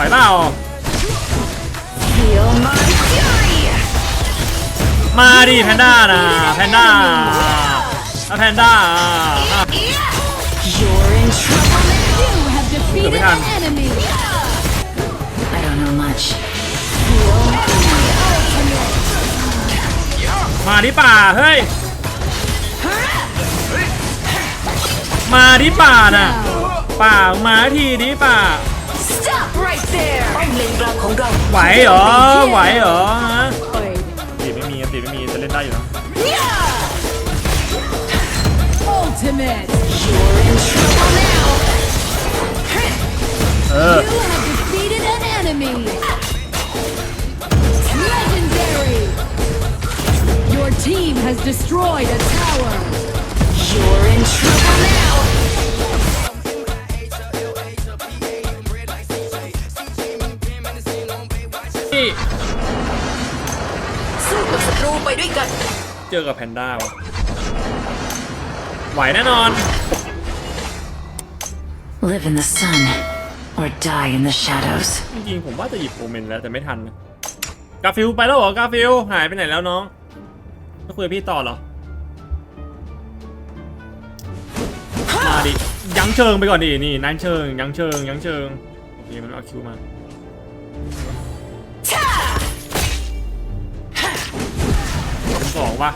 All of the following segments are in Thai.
ไหวเปล่า Feel my fury! มาดิแพนด้านะแพนด้าถ้าแพนด้า You're in trouble now! You have defeated Come on. an enemy. I don't know much. Feel my ultimate! มาดิป่าเฮ้ยมาดิป่าน่ะป่ามาทีดิป่า Stop right there! ป้อมเลนกลางของเรา ไหวเหรอ ไหวเหรอฮะ Wait. ตีไม่มีตีไม่มีจะเล่นได้อยู่นะ Ultimate. You're in trouble now! เออ You have defeated an enemy. Legendary. Your team has destroyed a tower. You're in trouble now! สู้กับศัตรูไปด้วยกัน เจอกับแพนด้าวะไหวแน่นอน Live in the sun or die in the shadows. จริงๆผมว่าจะหยิบโอเมนแล้วแต่ไม่ทันนะกาฟิลไปแล้วเหรอกาฟิลหายไปไหนแล้วน้องไม่คุยกับพี่ต่อเหรอ มาดิยั้งเชิงไปก่อนดินี่นั่นเชิงยั้งเชิงยั้งเชิงโอเคมันเอาคิวมา สองป่ะ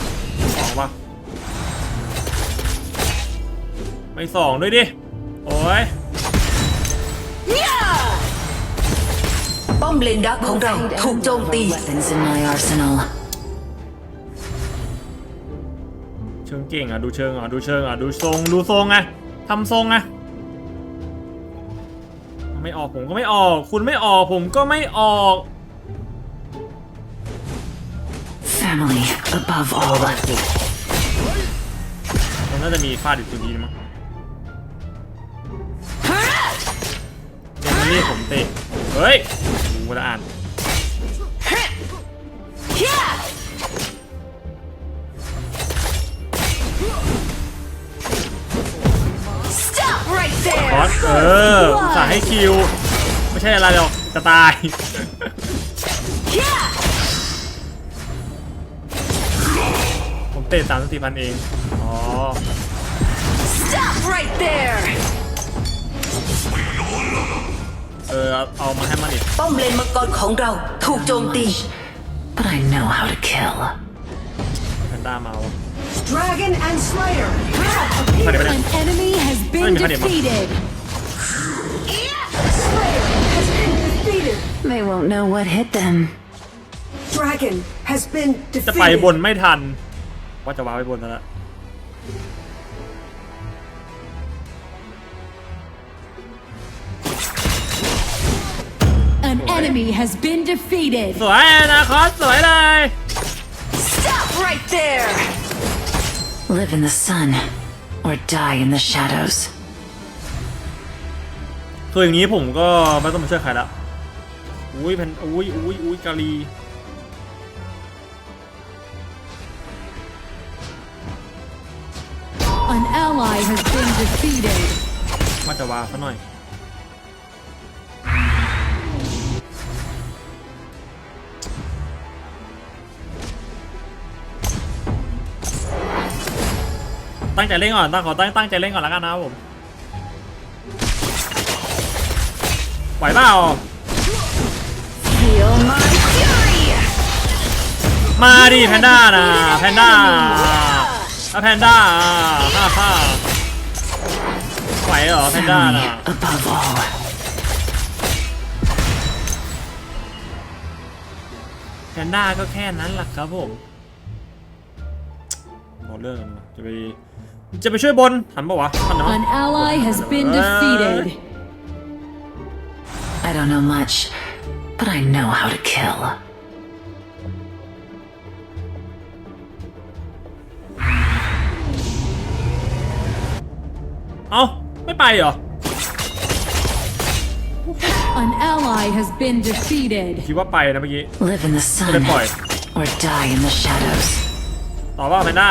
สองป่ะไม่สองด้วยดิ โอ้ย ป้อมเลนดักของเราถูกโจมตี Weapons in my arsenal. เชิงเก่งอะ ดูเชิงอะ ดูเชิงอะ ดูทรงดูทรงอะทำทรงอะ ไม่ออกผมก็ไม่ออก คุณไม่ออกผมก็ไม่ออก Family above all. มันน่าจะมีฟาดอีกตัวดีมั้งเจนนี่ผมเตะ เฮ้ยกูจะอ่าน Stop right คอ there! สเอออุตส่าห์ให้คิว ไม่ใช่อะไรหรอก จะตาย เตะสามสี่พันเอง อ๋อ Stop right there! เออเอาเอามาให้มันอีกป้อมเลนมังกรของเราถูกโจมตี But I know how to kill. แพนด้ามาวะ Dragon and Slayer have ไม่ได้ไม่ได้ An enemy has been Ay, me jodí, ma. defeated. defeated. They won't know what hit them. Dragon has been จะไป defeated. บนไม่ทัน ว่าจะว้าไปบนแล้ว An enemy has been defeated. สวยนะคอสสวยเลย Stop right there! Live in the sun or die in the shadows. คืออย่างนี้ผมก็ไม่ต้องมาช่วยใครละอุ้ยแพนอุ้ยอุ้ยอุ้ยกาลี An ally has been defeated. ว่าจะวาซะหน่อย ตั้งใจเล่นก่อนตั้งขอตั้งตั้งใจเล่นก่อนแล้วกันนะครับผมไหวเปล่า Feel my fury! มาดิแพนด้านะแพนด้า ถ้าแพนด้าฮ่าฮ่าไหวเหรอแพนด้า Family นะ above all. แพนด้าก็แค่นั้นแหละครับผมหมดเรื่องกันวะจะไปจะไปช่วยบนทันปะวะทันเนาะ An ally has been defeated. I don't know much, but I know how to kill. เอ้าไม่ไปเหรอ An ally has been defeated. คิดว่าไปนะเมื่อกี้ Live in the sun Good boy. or die in the shadows. ตอบว่าแพนด้า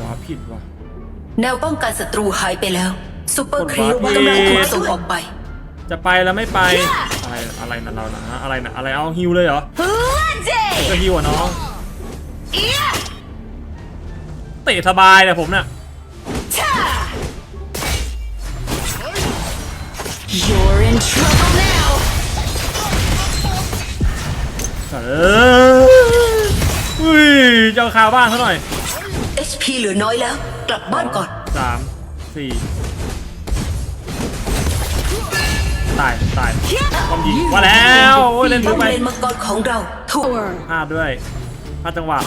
ว้าผิดว่ะ แนวป้องกันศัตรูหายไปแล้วซูเปอร์ครีปกำลังถูกส่งออกไป จะไปแล้วไม่ไป อะไรอะไรนะเรานะอะไรนะอะไรเอาฮิวเลยเหรอ Bloody! จะฮิวอะน้อง เตะสบายเลยผมน่ะ You're in trouble now! เอออุ้ยเจ้าข่าวบ้านเขาหน่อย HP เหลือน้อยแล้ว กลับบ้านก่อนสามสี่ตาย ตายความยิงว่าแล้วโอ้ยเล่นป้มืออมไปเลนมังกรของเราถูก Tower. พลาดด้วยพลาดจังหวะ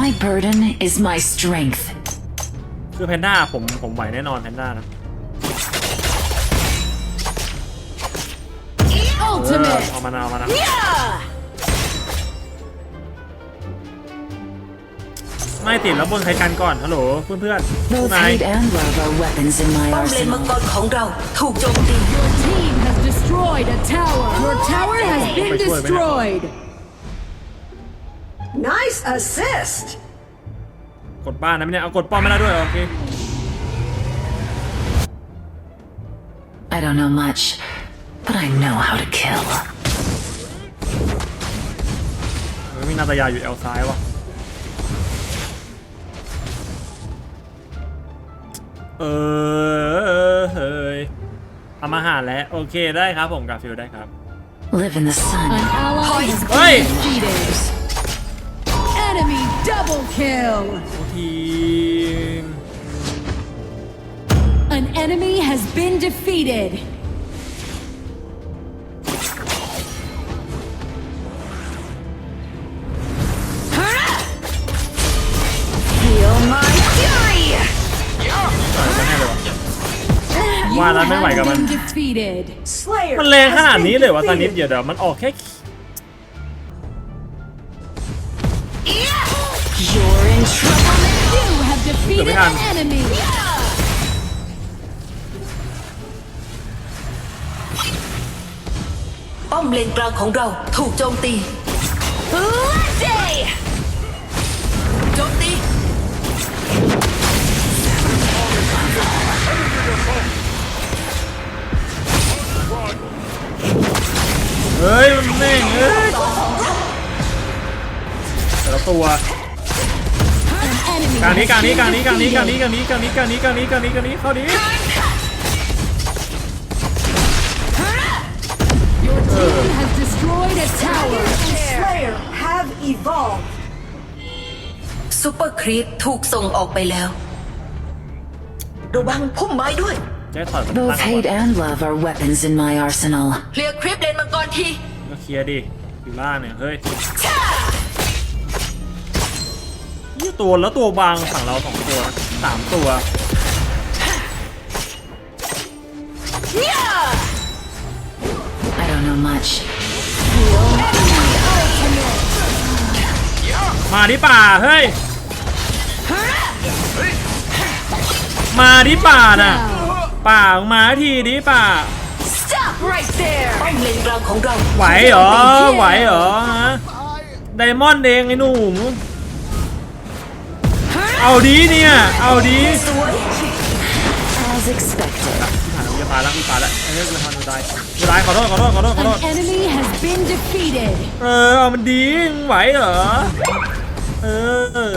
My burden is my strength. คือแพนด้าผมผมไหวแน่นอนแพนด้านะเออ Ultimate. เอามานะเอามานะ Yeah! ไม่ติดแล้วบนใครกันก่อนฮัลโหลเพื่อนเพื่อนๆ Both นาย hate and love are weapons in my ป้อมเลนมัง arsenal. กรของเราถูกโจมตี Your team has destroyed a tower. Your tower has been Wait, wait, wait. destroyed. Nice assist. กดบ้านนะไม่เนี่ยเอากดป้อมไม่ได้ด้วยโอเค I don't know much, but I know how to kill. เออมีนาตายาอยู่แอลซ้ายวะเออเฮ้ยทำอาหารแล้ว โอเคได้ครับผมกาฟิลได้ครับ Live in the An sun. ally has Hey! been defeated. Enemy double kill. ทีม An enemy has been defeated. Feel my fury! ต่อยกันแน่เลยวะ You Wow, that made have like a been man. defeated. Slayer. มันแรงข has นาด been นี้เลยวะตอนนี้ defeated. เดี๋ยวเดี๋ยวมันออกแค่ You have defeated Come an on. enemy. ป้อมเลนกลางของเราถูกโจมตี Bloody! โจมตีเฮ้ยมันแม่งเอ้ยแต่ละตัว An enemy กลางนี้ has กลางนี้ been กลางนี้กลางนี้กลางนี้ defeated. กลางนี้กลางนี้กลางนี้กลางนี้กลางนี้กลางนี้เข้าดี Your team has destroyed a tower. Slayer have evolved. ซูเปอร์ครีปถูกส่งออกไปแล้ว ระวังพุ่มไม้ด้วยจะให้ถอยมันตั้ง Both เอา hate ไว้ and love are weapons in my arsenal. เคลียร์ครีปเลนมังกรทีก็เคลียร์ดิอยู่ล่างเนี่ยเฮ้ย นี่ตัวแล้วตัวบางฝั่งเราสองตัวนะสามตัว I don't know much. มาดิป่าเฮ้ย มาดิป่าน่ะ ป่ามาทีดิป่า Stop right there! ป้อมเลนกลางของเราไหวเหรอไหวเหรอฮะไดมอนด์เองไอ้หนุ่ม เอาดีเนี่ย เอาดีสวย As expected. ผ่านจะตายแล้วจะตายแล้วเอ้ยจะทำจะตายจะตายขอโทษขอโทษขอโทษขอโทษ An enemy has been defeated. เออเอามันดีมึงไหวเหรอเออ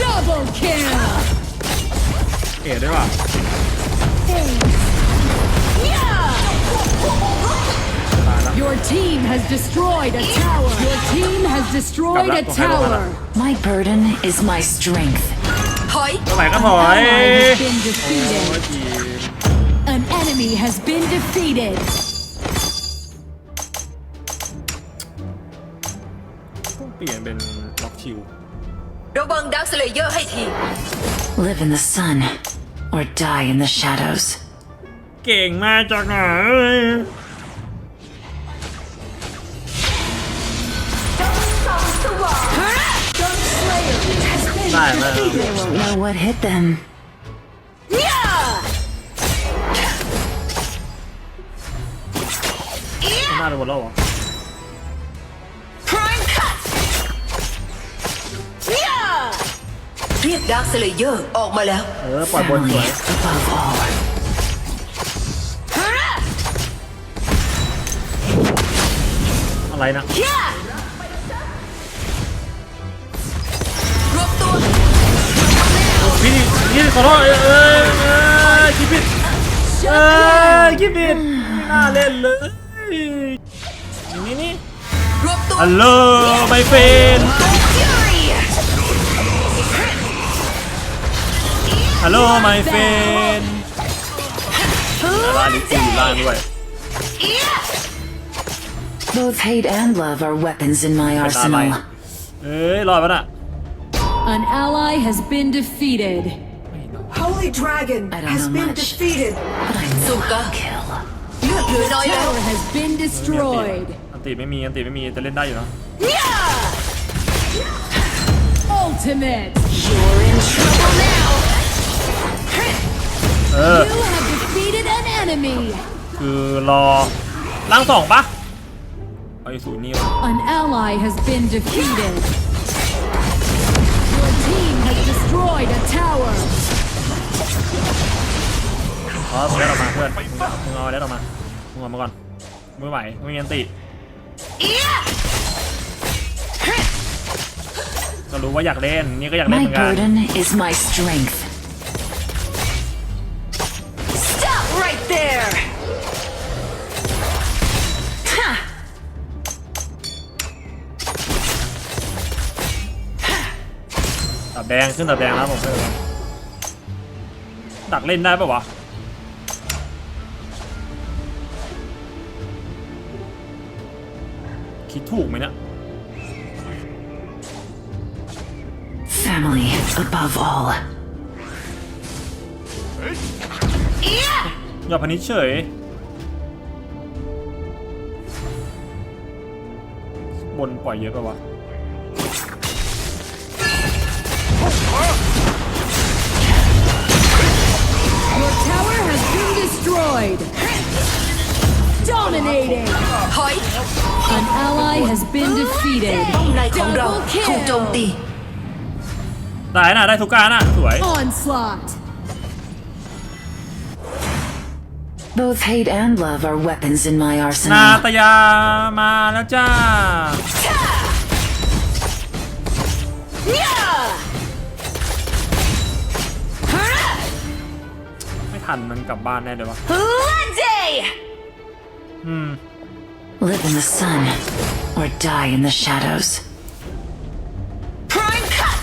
Double kill. เอ๋ด้วยว่ะตายแล้ว Your team has destroyed a tower. Your team has destroyed a Gabla, gabla, tower. My burden is my strength. ถอย เมื่อไหร่ก็ถอย Ally has been โอ้ย defeated. ทีม An enemy has been defeated. ต้องเปลี่ยนเป็นล็อกคิว ระวังดักสเลเยอร์ให้ที Live in the sun or die in the shadows. เก่งมาจากไหน ได้ไหม They won't know what hit them. ไม่น่าจะหมดแล้วเหรอ Prime cut! เรียกดาร์คสเลเยอร์ออกมาแล้ว เออ ปล่อยบนส Family วย above all. อะไรนะร พี่พี่ขอโทษเออเออเออคิดผิดเออคิดผิดไม่น่าเล่นเลยนี่นี่รวบตัวฮัลโหลไมเฟนฮัลโหลไมเฟนลาลิซี่อยู่ล่างด้วย Both hate and love are weapons in my เป็นอะไร arsenal. เอ้ยรอดปะน่ะ An ally has been defeated. Holy Dragon I don't has know been much. defeated. But I know Suka. I'll kill. เลือดเหลือน้อยแล้ว Tower has been destroyed. อันติไม่มีอันติไม่มีแต่เล่นได้อยู่เนอะ Ultimate. เออ You have defeated an enemy. คือรอล่างสองปะเอาอีกศูนย์นี่วะ An ally has been defeated. Your team has destroyed a tower. อ๋อมึงได้ออกมาเพื่อนมึงเอาได้ออกมามึงเอามาก่อนไม่ไหวไม่มีอันติก็รู้ว่าอยากเล่นนี่ก็อยากเล่น My เหมือนกัน burden is my strength. Stop right there. ตับแดงขึ้นตับแดงแล้วผมเพื่อนดักเล่นได้ปะวะ ถูกไหมเนี่ย Family above all. อย่าพนิชเฉย บนปล่อยเยอะไปวะ Your tower has been destroyed. Dominating. ถอย An ally has been defeated. ในของเรา Double ถูกโจม kill. ตีได้นะได้ทุกการนะสวย Onslaught. Both hate and love are weapons in my นา arsenal. ตยามาแล้วจ้า ไม่ทันมันกลับบ้านแน่เลยวะ Monday อืม Live in the sun or die in the shadows. Prime Cut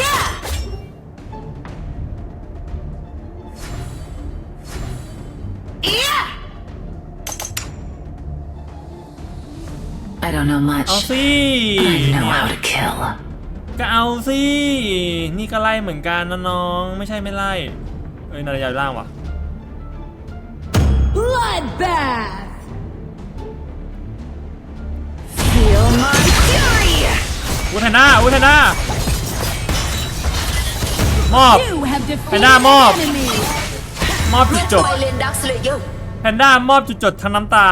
Yeah Yeah I don't know much. เอาสิ I know how to kill. ก็เอาสิ นี่ก็ไล่เหมือนกันนะน้อง ไม่ใช่ไม่ไล่ เอ้ยนาฬิกาอยู่ล่างวะ Bloodbath. Feel my fury อุทนาอุทนา มอบ You have defeated Panda an mob. enemy. มอบจุดจบ ไวเลนดักสเลเยอร์ แพนด้ามอบจุดจดทั้งน้ำตา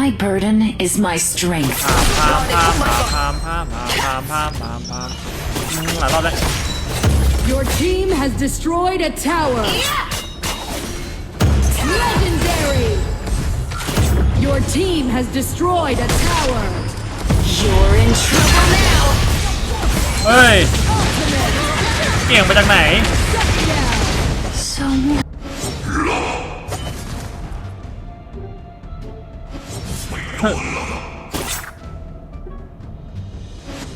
My burden is my strength. พามพามพามพามพามพามพามพามอืมหลายรอบแล้ว Your team has destroyed a tower. Legendary. Your team has destroyed a tower. You're in trouble now เฮ้ย เก่งมาจากไหน So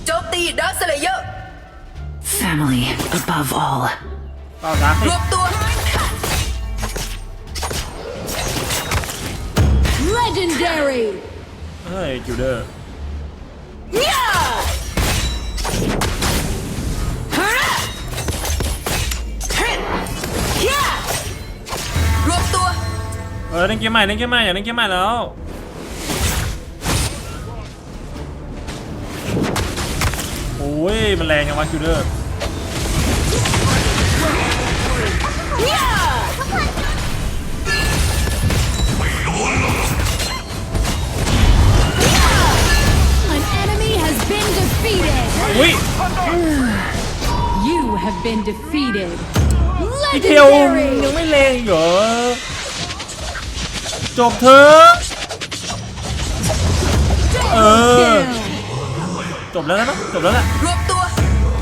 โจมตีดักสเลเยอร์ family above all. เปล่าจ้าร วบตัว Legendary. เฮ้ยจิวเดอร์ Yeah ฮะ Yeah รวบตัว เออเล่นเกมใหม่เล่นเกมใหม่อย่าเล่นเกมใหม่แล้ว โอ้ยมันแรงยังวะจิวเดอร์ An อุ้ย You have been defeated. อีเทล Legendary. ยังไม่เลงอีกเหรอ จบเถอะ เออ Kill. จบแล้วนะจบแล้วแหละ รวบตัว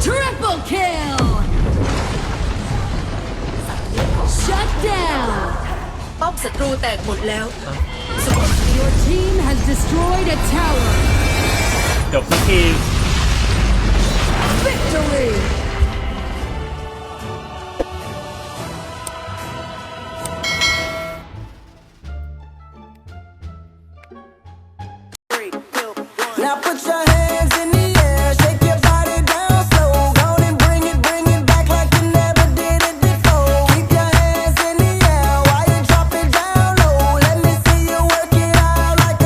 Triple kill. Shut down. ป้อมศัตรูแตกหมดแล้ว Your team has destroyed a tower. จบสักที Victory.